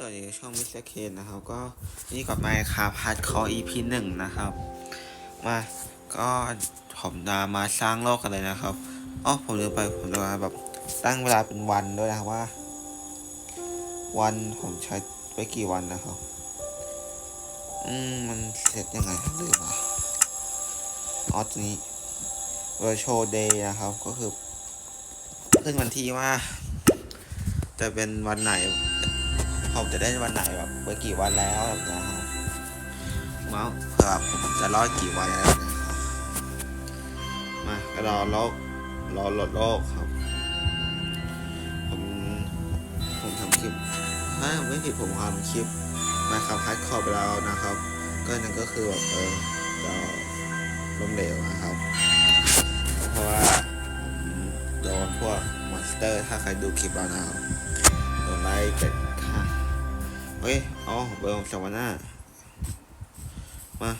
สวัสดีช่องมิสเตอร์เคนนะครับ ก็นี่กลับไมค์คาพาร์ทคอ EP หนึ่งนะครับ มาก็ผมจะมาสร้างโลกกันเลยนะครับอ๋อผมลืมไปผมจะแบบตั้งเวลาเป็นวันด้วยนะครับว่า วันผมใช้ไปกี่วันนะครับ อืมมันเสร็จยังไงลืมอะอ๋อตัวนี้ virtual day นะครับ ก็คือขึ้นวันที่ว่า จะเป็นวันไหน ผมจะได้วันไหนแบบไปกี่วันแล้วแบบนี้ครับมาเผื่อผมจะรอดกี่วันอะไรแบบนี้ครับมากรอโลกรอหลดโลกครับ ผมผมทำคลิปถ้าไม่ผิดผมทำคลิปมาครับคัดคอไปแล้วนะครับ ก็นั่นก็คือแบบเออจะล้มเหลวนะครับ เพราะว่าผมโดนพวกมอนสเตอร์ถ้าใครดูคลิปเรานะครับโดนไล่เกิดค่ะ เฮ้ยอ๋อเบอร์สวรรค์หน้ามา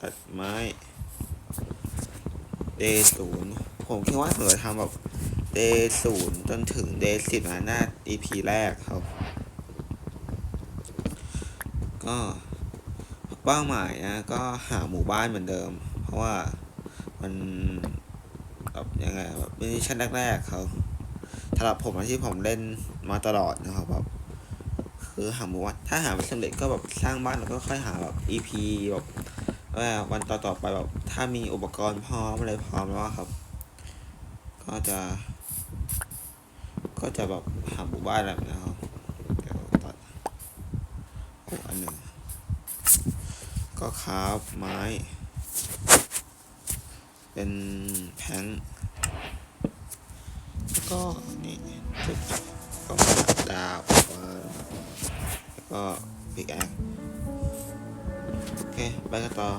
ตัดไม้ เดศูนย์ผมคิดว่าผมจะทำแบบเดศูนย์จนถึงเดสิบนะหน้า EP แรกครับ ก็เป้าหมายนะก็หาหมู่บ้านเหมือนเดิม เพราะว่ามันแบบยังไงแบบมิชชั่นแรกๆเขาสำหรับผมอะที่ผมเล่นมาตลอดนะครับแบบ คือหาหมู่บ้าถ้าหาไม่สำเร็จก็แบบสร้างบ้านแล้วก็ค่อยหาแบบ EP แบบว่าวันต่อๆไปแบบถ้ามีอุปกรณ์พร้อมอะไรพร้อมแล้วครับ ก็จะ ก็จะแบบหาหมู่บ้านแบบนี้ครับเดี๋ยวตัดโอ้อันหนึ่งก็คราฟไม้ เป็นแผงแล้วก็นี่จุดก็มาดาว ก็ปิกแอคโอเค ไปกันต่อ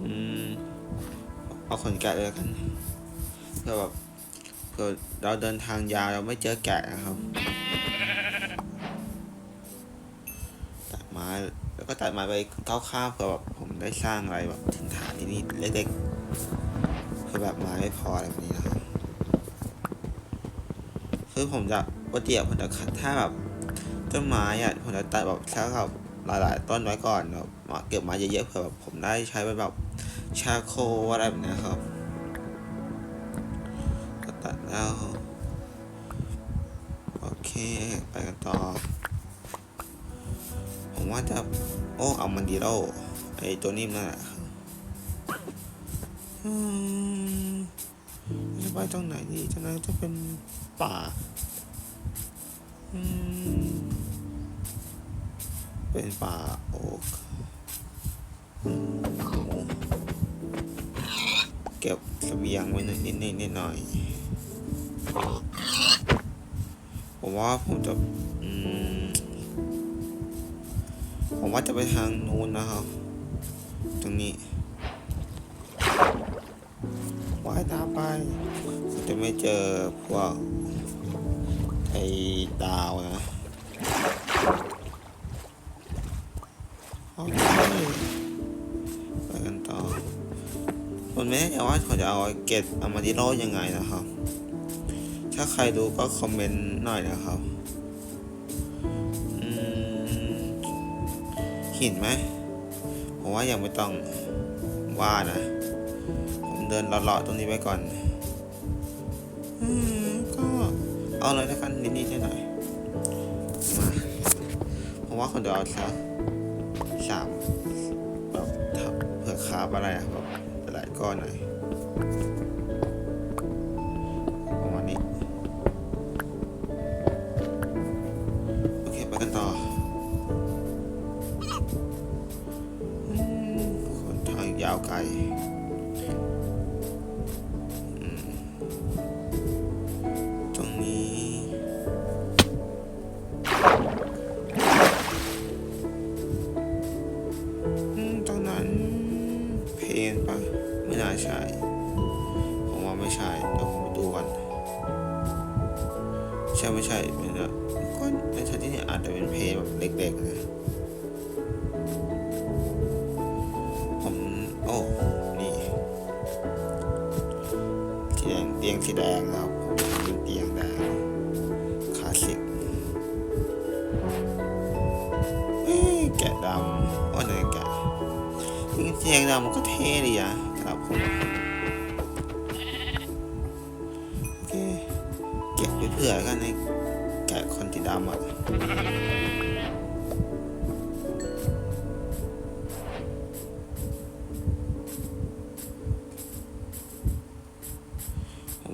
อืม เอาขนแกะเลยละกันเพื่อแบบเผื่อเราเดินทางยาวเราไม่เจอแกะนะครับ ตัดไม้แล้วก็ตัดไม้ไปคร่าวๆเผื่อแบบผมได้สร้างอะไรแบบถิ่นฐานนิดๆเล็กๆเพื่อแบบไม้ไม่พออะไรแบบนี้นะครับคือผมจะ ปกติผมจะถ้าแบบต้นไม้อะผมจะตัดแบบสักแบบหลายๆ ต้นไว้ก่อนแบบเก็บม้เยอะๆเผื่อแบบผมได้ใช้เป็นแบบชาโคอะไรแบบนี้ครับก็ตัดแล้ว โอเคไปกันต่อ ผมว่าจะ โอ้ เอามันดีโร่ไอตัวนิ่มนั่นแหละอืมจะไปตรงไหนดีตรงนั้นจะเป็นป่า เป็นป่าโอ๊กเก็บเสบียงไว้นิดนิดนิดหน่อย ผมว่าผมจะผมว่าจะไปทางนู้นนะครับ ตรงนี้ว่ายน้ำไปจะไม่เจอพวก ดาวนะโอเคไปกันต่อผมไม่แน่ใจว่าเขาจะเอาเกตอามาดิโรยังไงนะครับ ถ้าใครรู้ก็คอมเมนต์หน่อยนะครับอืมหินไหมผมว่ายังไม่ต้องว่านะ ผมเดินเลาะๆตรงนี้ไปก่อนอืมก็เอาเลยแล้วกันนิดๆหน่อยๆ ว่าคนจะเอาสักสามแบบเผื่อคาบอะไรอะแบบหลายก้อนหน่อย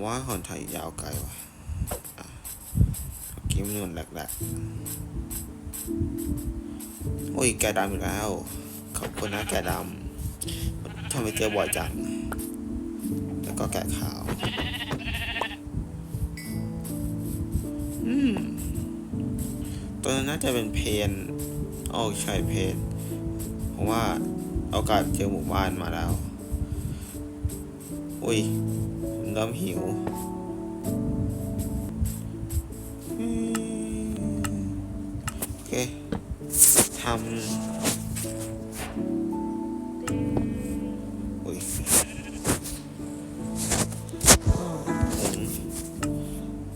ว่าคนไทยยาวไกลว่ะกิมนุ่นแหลกๆ โอ้ย แกดำอีกแล้ว ขอบคุณนะแกดำทำไมเจอบ่อยจัง แล้วก็แกขาว อืมตัวนั้นน่าจะเป็นเพนโอ้ใช่เพนเพราะว่าเอากาสเจอหมู่บ้านมาแล้ว อุ้ย ผมเราหิวโอเคทำอุ้ยผม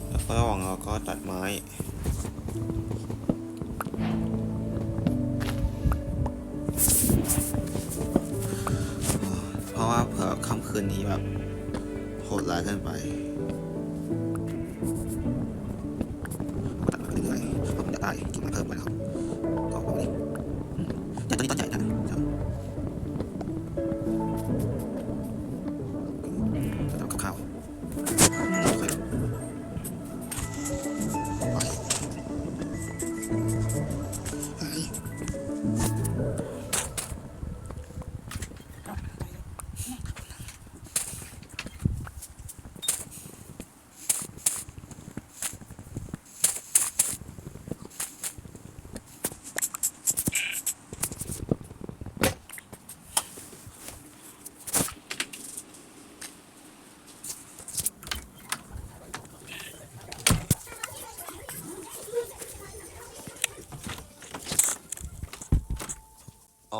แล้วก็ระหว่างเราก็ตัดไม้เพราะว่าเผื่อค่ำคืนนี้แบบ โหดร้ายเกินไป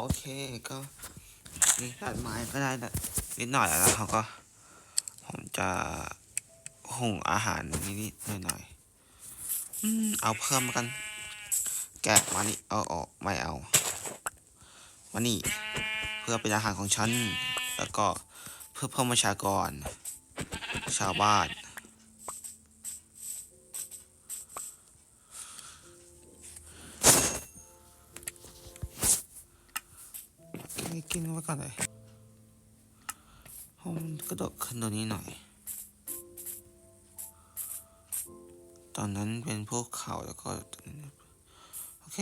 โอเคก็นี่ตัดไม้ก็ได้นิดหน่อยแล้วเขาก็ ผมจะหุงอาหารนิดๆหน่อยๆอืมเอาเพิ่มกัน แกะมานี่เอาออกไม่เอามานี่ เพื่อเป็นอาหารของฉัน แล้วก็เพื่อเพิ่มประชากร ชาวบ้าน กินกินไว้ก่อนเลยผมกระโดดขึ้นตัวนี้หน่อย ตอนนั้นเป็นพวกเขาแล้วก็ โอเค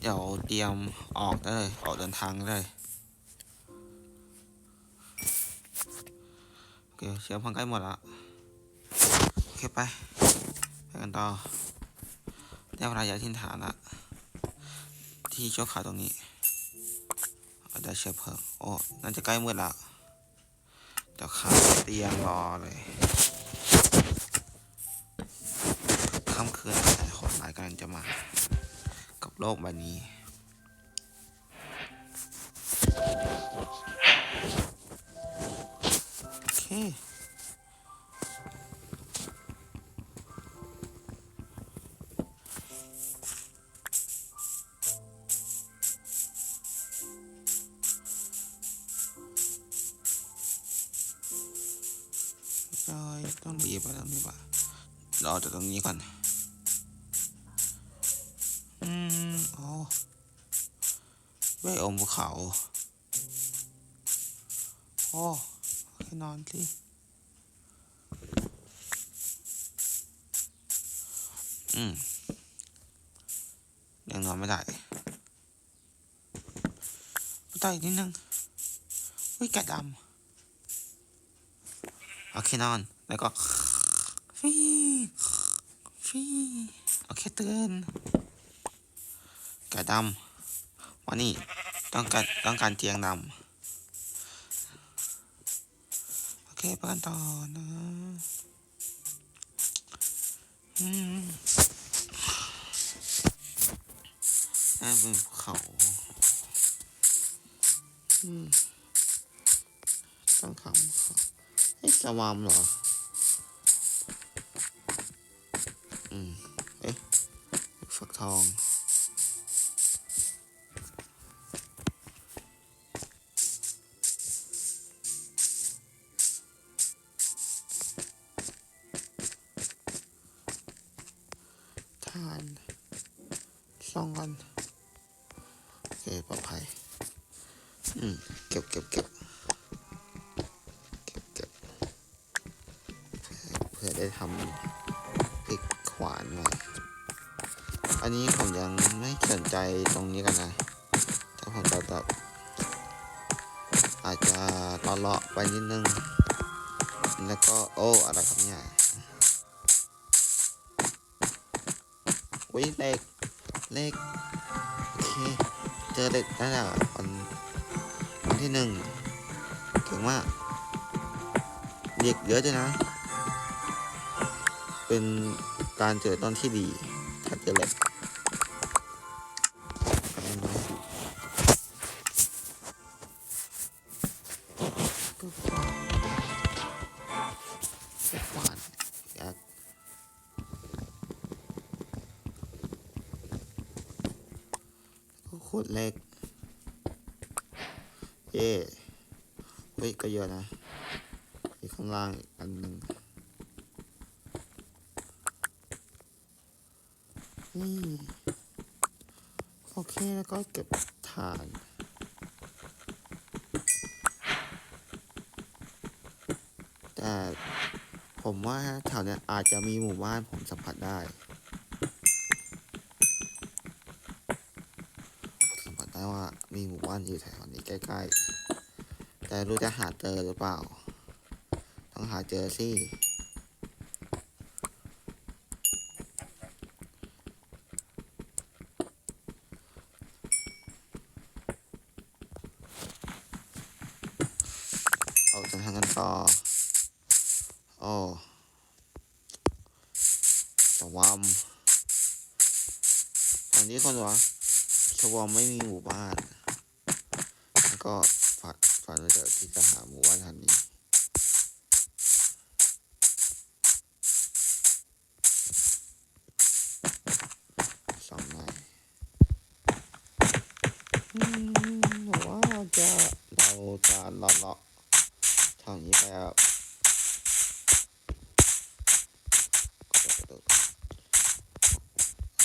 เดี๋ยวเตรียมออกได้เลย ออกเดินทางได้เลยโอเคเชื้อเพลิงใกล้หมดละ โอเคไป ไปกันต่อ ได้เวลาย้ายถิ่นฐานละที่ชั่วคราวตรงนี้อาได้เชื้อเพลิงโอ้น่าจะใกล้มืดละเดี๋ยวข้าเตียงรอเลยค่ำคืนแต่โหดร้ายกำลังจะมา กับโลกใบนี้โอเค ต้องรีบไปตรงนี้ป่ะรอจากตรงนี้ก่อน อืมอ๋อไบโอมภูเขา โอ้โอเคนอนสิอืมยังนอนไม่ได้ไม่ได้อีกนิดนึงอุ้ยแกะดำโอเคนอน แล้วก็ฟีฟีโอเคตื่นกระดำวันนี้ต้องการต้องการเตียงดำโอเคไปกันต่อนะอืมนั่นเป็นเขาอืมต้องคำเขาเฮ้ยสวามเหรอ อาจจะตอเลาะไปนิดนึง แล้วก็โอ้อะไรครับเนี่ยวิเลขเลขโอเคเจอเลขได้แล้ววันวันที่หนึ่งเก่งมากเด็กเยอะด้วยนะ เป็นการเจอตอนที่ดี ถ้าเจอเล็ก โอเคแล้วก็เก็บถ่านแต่ผมว่าแถวเนี้ยอาจจะมีหมู่บ้านผมสัมผัสได้ สัมผัสได้ว่ามีหมู่บ้านอยู่แถวนี้ใกล้ๆ แต่รู้จะหาเจอหรือเปล่า ต้องหาเจอสิ เราจะเลาะเลาะทางนี้ไปแบบกระโดดกระโดด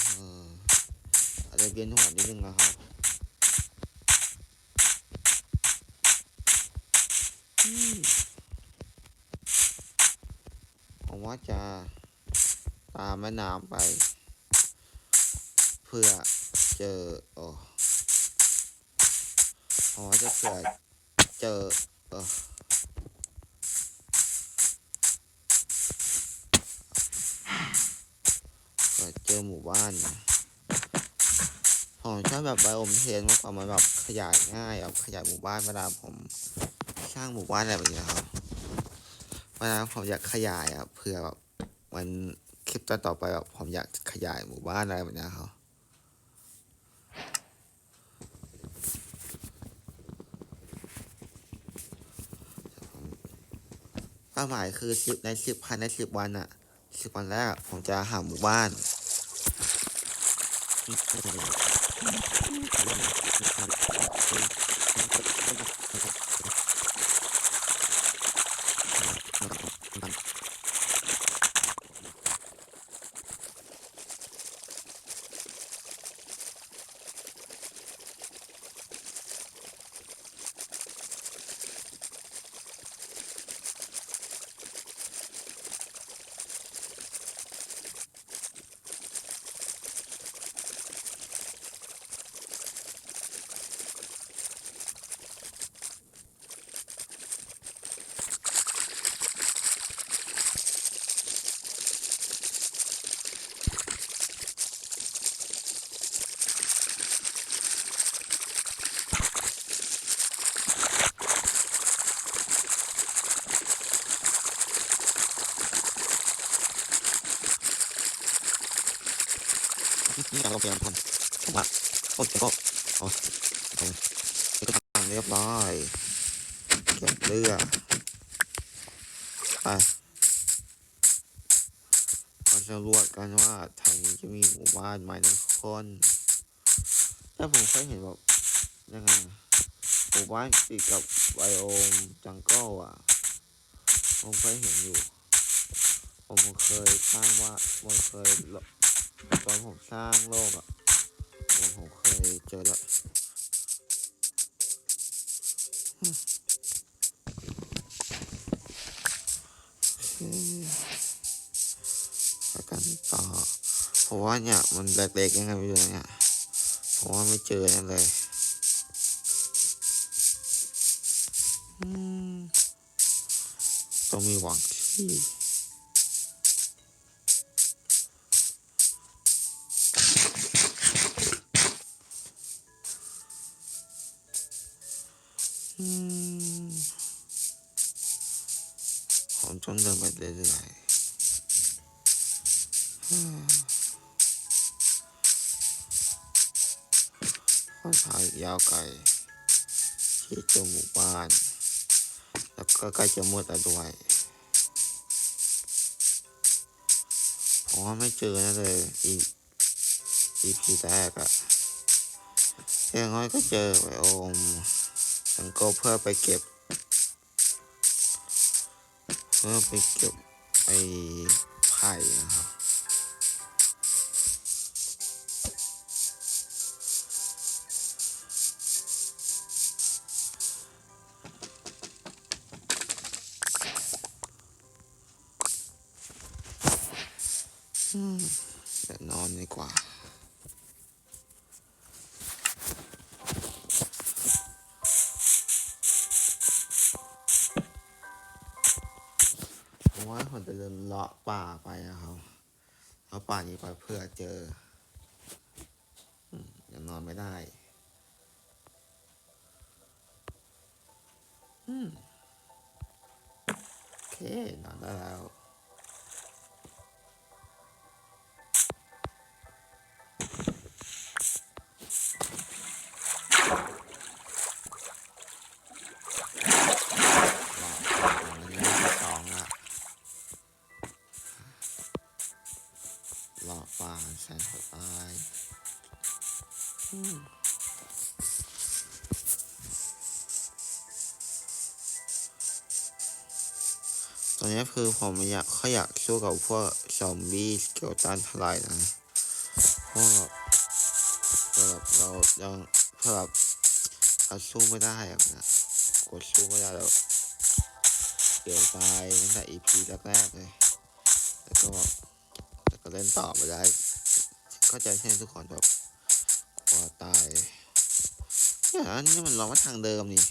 เอออาจจะเวียนหัวนิดนึงนะครับผมว่าจะตามแม่น้ำไป เพื่อเจอโอ้ผมว่าจะเผื่อ เจอเออเจอหมู่บ้านผมชอบแบบไบโอมเทนมากกว่ามันแบบขยายง่ายแบบขยายหมู่บ้านเวลาผมสร้างหมู่บ้านอะไรแบบนี้ครับเวลาผมอยากขยายอะเผื่อแบบมันคลิปต่อๆไปแบบผมอยากขยายหมู่บ้านอะไรแบบนี้ครับ เป้าหมายคือสิบในสิบภายในสิบวันอะสิบวันแรกผมจะหาหมู่บ้าน หมู่บ้านติดกับไบโอมจังเกิลอะ ผมเคยเห็นอยู่ ผมเคยสร้างว่าผมเคยตอนผมสร้างโลกอะเจอแล้วอืมโอเคไปกันต่อเพราะว่าเนี่ย มันเล็กๆยังไงไม่รู้เนี่ยเพราะว่าไม่เจอนั่นเลย ต้องมีหวังที่อืมผมต้องเดินไปเรื่อยๆฮ่าค่อนข้างยาวไกลที่เจอหมู่บ้าน แล้วก็ใกล้จะมืดแล้วด้วยผมว่าไม่เจอนะเลยอีอีพีแรกอะอย่างน้อยก็เจอไวโอมฉันก็เพื่อไปเก็บ เพื่อไปเก็บไอ้ไผ่นะครับ ว่าผมจะเดินเลาะป่าไปนะครับเลาะป่านี้ไปเพื่อเจออยังนอนไม่ได้ อืม โอเค นอนได้แล้ว อผมอยากเขาอยากสู้กับพวกซอมบี้เกลตันท่าไหร่นะเพราะแบบเพื่อแบเรายังเพื่อแบเราสู้ไม่ได้อะนะกดสู้ไม่ได้แล้วเกี่ยวตายตั้งแต่ EP แรกๆเลยแล้วก็แล้วก็เล่นต่อไม่ได้เข้าใจใช่ไหมทุกคนแบบกลัวตายเนี่ยอันนี้มันเรามาทางเดิมนี่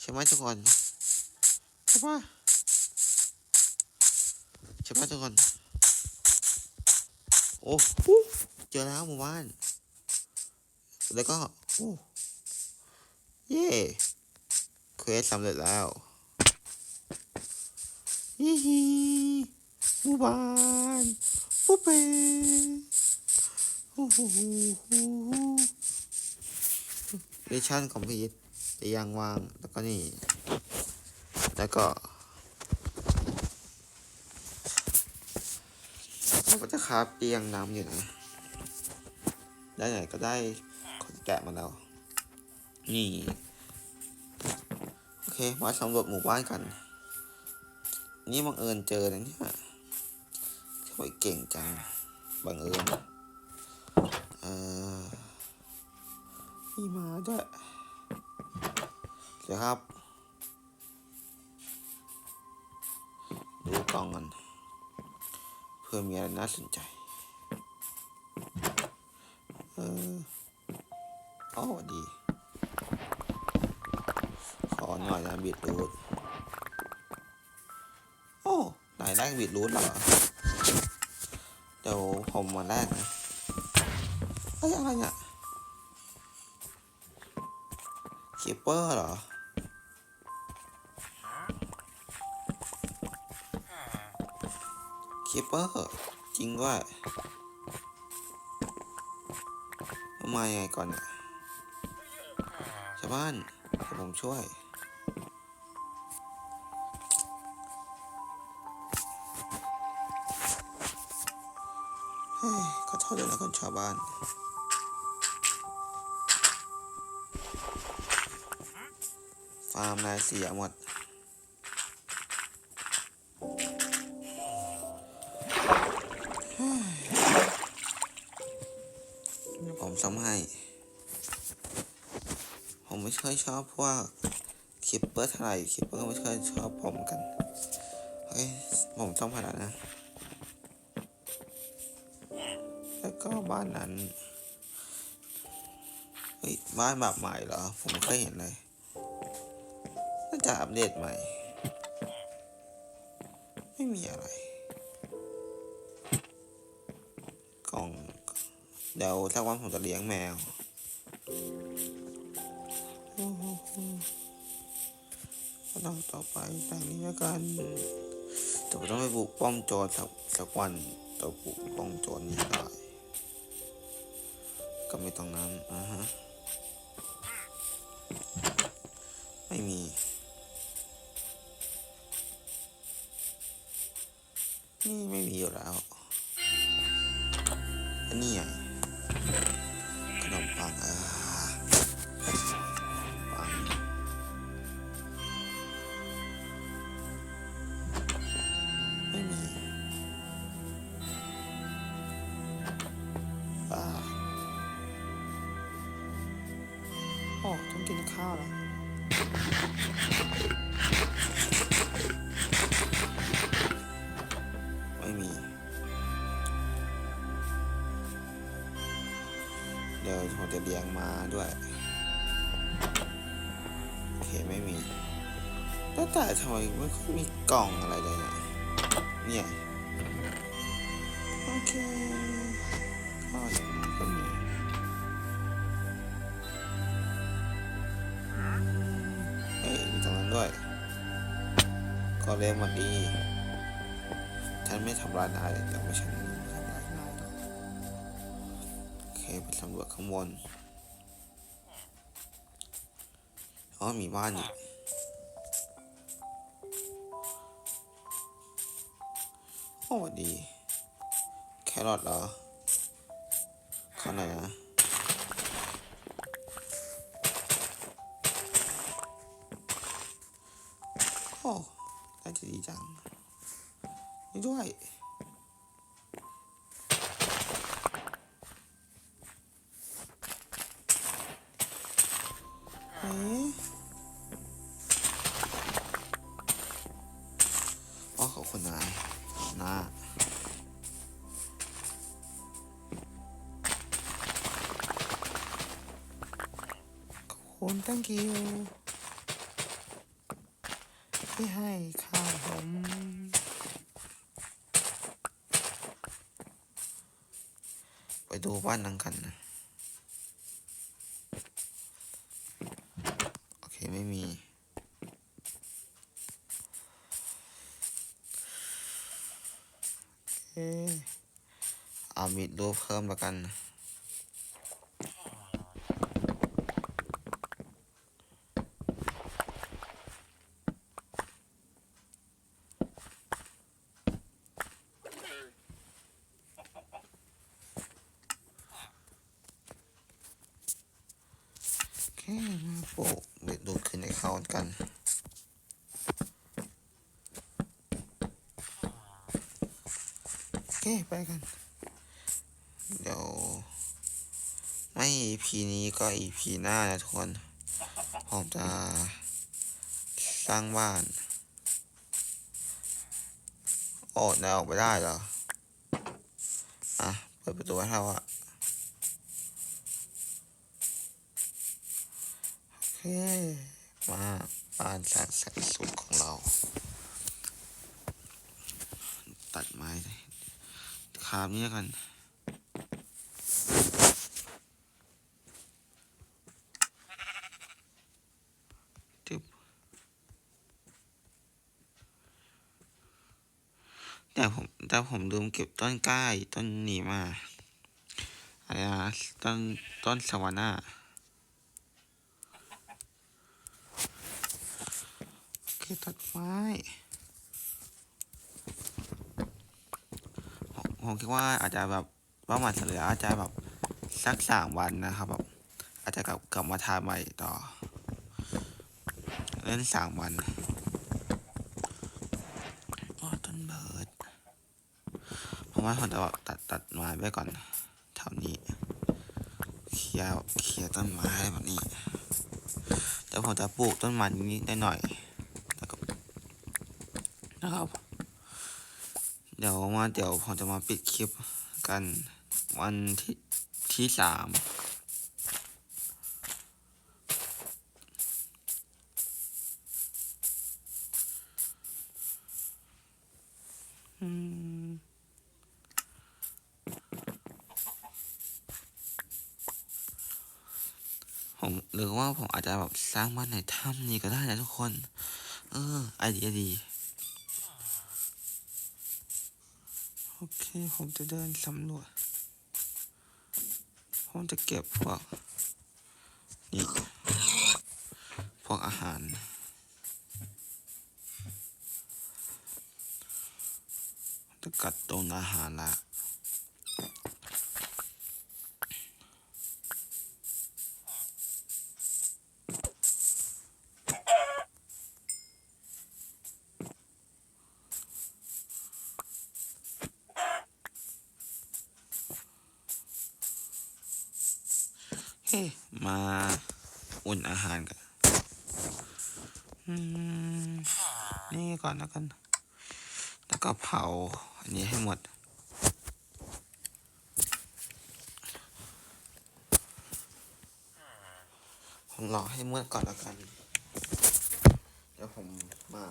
ใช่ไหมทุกคนใช่ปะ ใช่ปะทุกคนโอ้เจอแล้วหมู่บ้าน แล้วก็ โอ้ เย่เควสสำเร็จแล้วฮิฮิหมู่บ้านปุ๊บเป้โอ้โหมิชชั่นคอมพลีทจะยังวาง แล้วก็นี่ แล้วก็ เราก็จะคาบเตียงน้ำอยู่นะ ได้ไหนก็ได้คนแกะมาแล้ว นี่ โอเค มาสำรวจหมู่บ้านกัน นี่บังเอิญเจอนะเนี่ยทำไมเก่งจัง บังเอิญ เออมีหมาด้วยเดี๋ยวครับ ดูกล่องกัน พื่อมีอะไรน่าสนใจ เอออ๋อดี ขอหน่อยนะบิดรูดโอ้นายแรกบิดรูทเหรอ เดี๋ยวผมมาแรกนะเฮ้ยอะไรเนี่ยคิปเปอร์เหรอ คิปเปอร์จริงด้วยมายังไงก่อนเนี่ยชาวบ้านเดี๋ยวผมช่วยเฮ้ยขอโทษด้วยนะคนชาวบ้านฟาร์มนายเสียหมด ค่อยชอบพวกคิปเปอร์เท่าไหร่คิปเปอร์ไม่ค่อยชอบผมกันเฮ้ยผมต้องผ่านนะ แล้วก็บ้านนั้นเฮ้ยบ้านแบบใหม่เหรอ ผมไม่เคยเห็นเลยน่าจะอัปเดตใหม่ ไม่มีอะไร กล่อง เดี๋ยวสักวันผมจะเลี้ยงแมว ก็ต้องต่อไปทางนี้แล้วกันแต่ต้องไปบุกป้อมโจรสักสักวันตัวบุกป้อมโจรนี้ได้ก็ไม่ตรงนั้นอ่าฮะไม่มี ยวผมจะเลี้ยงมาด้วย โอเค ไม่มีแต่แต่ทำไมไม่ค่อยมีกล่องอะไรเลยนะเนี่ย โอเคก็อย่างนั้นก็มีเอ้ยมีตรงนั้นด้วย ก็เล่นมันดี ฉันไม่ทำร้ายนายเลยแต่ไม่ฉันทำร้ายนายหรอกโอเคไปสำรวจข้างบน อ๋อมีบ้านอีกโอ้ดี แครอทเหรอข้างไหนนะโอ้น่าจะดีจังนี่ด้วย thank you ที่ให้ข้าวผมไปดูบ้านนั้นกันนะ โอเค ไม่มีโอเคเอามีดรูปเพิ่มล้วกันโอเค มาโปะเบ็ดดูดขึ้นในเขากัน โอเค ไปกัน เดี๋ยว ไม่ EP นี้ก็ EP หน้านะทุกคน ผมจะสร้างบ้านโอ้นายออกไปได้เหรอ อะ เปิดประตูให้เราอะโอเค มาบ้านแสนแสนสุดของเรา ตัดไม้เลยคาบนี้กัน แต่ผมแต่ผมลืมเก็บต้นกล้าต้นนี้มาอะไรนะต้นต้นสวรรค์โอเคตัดไม้ผมคิดว่าอาจจะแบบเป้าหมายเฉลี่ยอาจจะแบบสักสามวันนะครับแบบอาจจะกลับกลับมาทาใหม่ต่อ เล่นสามวันโอ้ต้นเบิร์ด ผมว่าผมจะตัดตัดไม้ไว้ก่อนแถวนี้เคลียร์เคลียร์ต้นไม้แบบนี้แต่ผมจะปลูกต้นไม้นิดๆหน่อยนะครับนะครับ เดี๋ยวมาเดี๋ยวผมจะมาปิดคลิปกันวันที่ที่สาม ผมหรือว่าผมอาจจะแบบสร้างบ้านในถ้ำนี้ก็ได้นะทุกคน เออไอเดียดีโอเค ผมจะเดินสำรวจ ผมจะเก็บพวกนี่พวกอาหารจะกัดตรงอาหารละ อันนี้ให้หมด ผมรอให้มืดก่อนแล้วกัน เดี๋ยวผมมา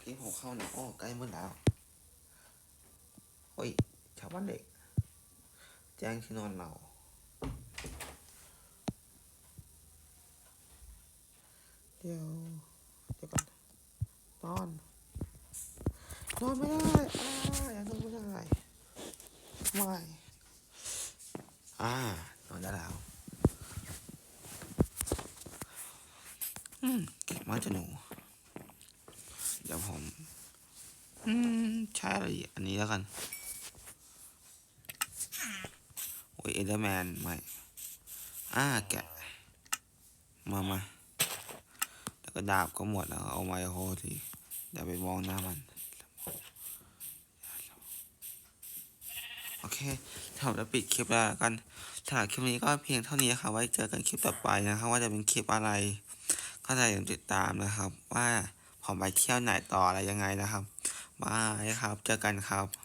พี่ผมเข้าหนะอ้อใกล้มืดแล้วเฮ้ยชาวบ้านเด็ก แจ้งที่นอนเรา เดี๋ยว เดี๋ยวก่อน นอน นอนไม่ได้อ่ายังนอนไม่ได้ไม่อ่านอนได้แล้ว อืมเก่งมากจ้ะหนู เดี๋ยวผม อืม ใช่อะไรดีอันนี้แล้วกัน โอ้ย เอเดอร์แมนไม่อ่าแกะ มามาแล้วก็ดาบก็หมดแล้วเอาไม้โฮทีเดี๋ยวไปมองหน้ามัน โอเคถ้าผมจะปิดคลิปแล้วกันสำหรับคลิปนี้ก็เพียงเท่านี้ครับไว้เจอกันคลิปต่อไปนะครับ ว่าจะเป็นคลิปอะไรก็อย่าติดตามนะครับ ว่าผมไปเที่ยวไหนต่ออะไรยังไงนะครับบายครับ เจอกันครับ